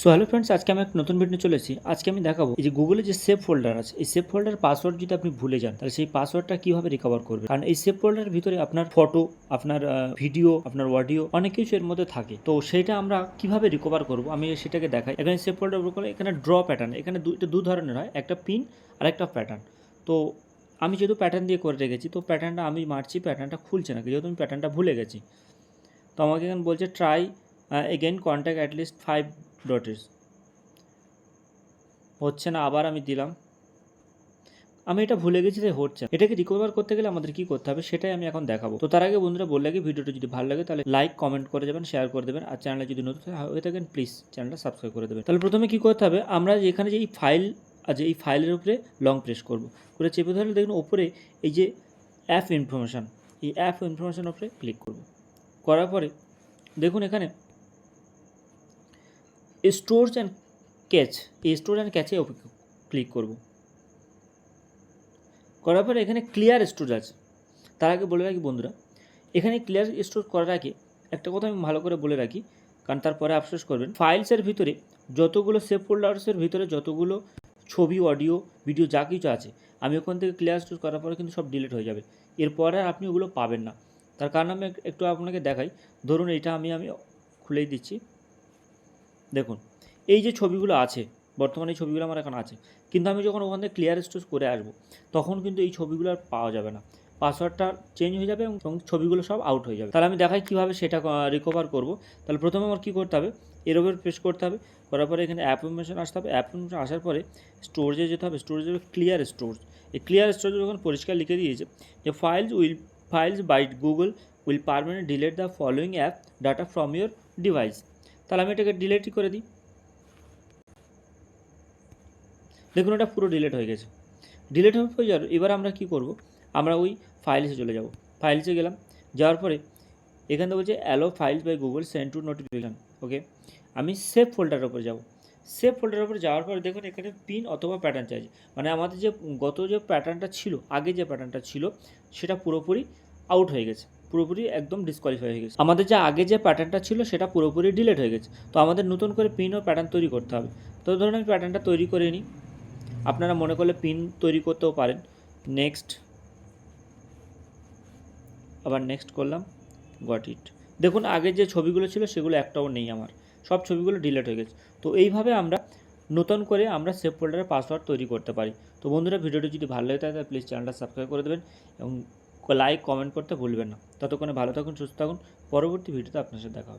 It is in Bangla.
সো হ্যালো ফ্রেন্ডস আজকে আমি একটা নতুন ভিডিও চলে এসেছি। আজকে আমি দেখাবো এই যে গুগলে যে সেভ ফোল্ডার আছে, এই সেভ ফোল্ডার পাসওয়ার্ড যদি আপনি ভুলে যান, তাহলে সেই পাসওয়ার্ডটা কীভাবে রিকভার করবে কারণ এই সেভ ফোল্ডারের ভিতরে আপনার ফটো আপনার ভিডিও আপনার অডিও অনেক কিছু এর মধ্যে থাকে। তো সেটা আমরা কীভাবে রিকভার করব? আমি সেটাকে দেখাই। এখানে সেভ ফোল্ডার করে এখানে ড্র প্যাটার্ন এখানে দুটো দু ধরনের হয়, একটা পিন আর একটা প্যাটার্ন তো আমি যেহেতু প্যাটার্ন দিয়ে করে রেখেছি, তো প্যাটার্নটা আমি মারছি প্যাটার্নটা খুলছে না, যেহেতু আমি প্যাটার্নটা ভুলে গেছি। তো আমাকে এখানে বলছে try again contact at least five dots হচ্ছে না, আবার আমি দিলাম। আমি এটা ভুলে গেছি তাই হচ্ছে। এটাকে রিকভার করতে গেলে আমাদের কি করতে হবে সেটাই আমি এখন দেখাবো। তো তার আগে বন্ধুরা বললে কি ভিডিওটা যদি ভালো লাগে তাহলে লাইক কমেন্ট করে যাবেন শেয়ার করে দেবেন, আর চ্যানেলে যদি নতুন হয়ে থাকেন প্লিজ চ্যানেলটা সাবস্ক্রাইব করে দেবেন। তাহলে প্রথমে কি করতে হবে, আমরা যে এখানে যে এই ফাইল আছে এই ফাইলের উপরে লং প্রেস করব। করে চেপে ধরলে দেখুন ওপরে এই যে অ্যাপ ইনফরমেশান এই অ্যাপ ইনফরমেশান উপরে ক্লিক করব। করার পরে দেখুন এখানে স্টোরস অ্যান্ড ক্যাচ, এই স্টোর অ্যান্ড ক্যাচে ক্লিক করব। করার পরে এখানে ক্লিয়ার স্টোর আছে। তার আগে বলে রাখি বন্ধুরা, এখানে ক্লিয়ার স্টোর করার আগে একটা কথা আমি ভালো করে বলে রাখি, কারণ তারপরে আফসোস করবেন ফাইলসের ভিতরে যতগুলো সেভ ফোল্ডার্সের ভিতরে যতগুলো ছবি, অডিও, ভিডিও যা কিছু আছে, আমি ওখান থেকে ক্লিয়ার স্টোর করার পরে কিন্তু সব ডিলিট হয়ে যাবে। এরপরে আর আপনি ওগুলো পাবেন না। তার কারণ আমি একটু আপনাকে দেখাই। ধরুন এটা আমি আমি খুলেই দিচ্ছি। দেখুন, এই যে ছবিগুলো আছে, বর্তমানে এই ছবিগুলো আমার এখন আছে, কিন্তু আমি যখন ওখান থেকে ক্লিয়ার স্টোর করে আসব, তখন কিন্তু এই ছবিগুলো আর পাওয়া যাবে না। পাসওয়ার্ডটা চেঞ্জ হয়ে যাবে এবং ছবিগুলো সব আউট হয়ে যাবে। তাহলে আমি দেখাই কীভাবে সেটা রিকভার করব। তাহলে প্রথমে আমার কী করতে হবে এর উপর প্রেস করতে হবে, করার পরে এখানে অ্যাপ ইনফরমেশন আসতে হবে। অ্যাপ ইনফরমেশন আসার পরে স্টোরেজে যেতে হবে। স্টোরেজে ক্লিয়ার স্টোরেজ এই ক্লিয়ার স্টোরেজ যখন পরিষ্কার লিখে দিয়েছে, যে files will files by Google will permanent delete the following app data from your device তাহলে আমি এটাকে ডিলেটই করে দিই। দেখুন, এটা পুরো ডিলেট হয়ে গেছে। ডিলেট হয়ে যাওয়ার এবার আমরা কি করব? আমরা ওই ফাইলসে চলে যাব। ফাইলসে গেলাম। যাওয়ার পরে এখানে বলছে allow files by Google send to notification okay আমি সেভ ফোল্ডারের উপরে যাব। সেভ ফোল্ডারের উপরে যাওয়ার পরে দেখুন, এখানে পিন অথবা প্যাটার্ন চাইছে মানে আমাদের যে গত যে প্যাটার্নটা ছিল, আগে যে প্যাটার্নটা ছিল, সেটা পুরোপুরি আউট হয়ে গেছে। পুরোপুরি একদম ডিসকোয়ালিফাই হয়ে গেছে। আমাদের যে আগে যে প্যাটার্নটা ছিল, সেটা পুরোপুরি ডিলেট হয়ে গেছে। তো আমাদের নতুন করে পিন ও প্যাটার্ন তৈরি করতে হবে। তো ধরুন আমি প্যাটার্নটা তৈরি করে নিই। আপনারা মনে করলে পিন তৈরি করতেও পারেন। নেক্সট আবার নেক্সট করলাম। গট ইট দেখুন, আগে যে ছবিগুলো ছিল, সেগুলো একটাও নেই আমার। সব ছবিগুলো ডিলেট হয়ে গেছে। তো এইভাবে আমরা নতুন করে আমরা সেভ ফোল্ডারের পাসওয়ার্ড তৈরি করতে পারি। তো বন্ধুরা, ভিডিওটি যদি ভালো লাগে তাহলে প্লিজ চ্যানেলটা সাবস্ক্রাইব করে দেবেন এবং লাইক কমেন্ট করতে ভুলবেন না। ততক্ষণে ভালো থাকুন, সুস্থ থাকুন। পরবর্তী ভিডিওতে আপনার সাথে দেখা হবে।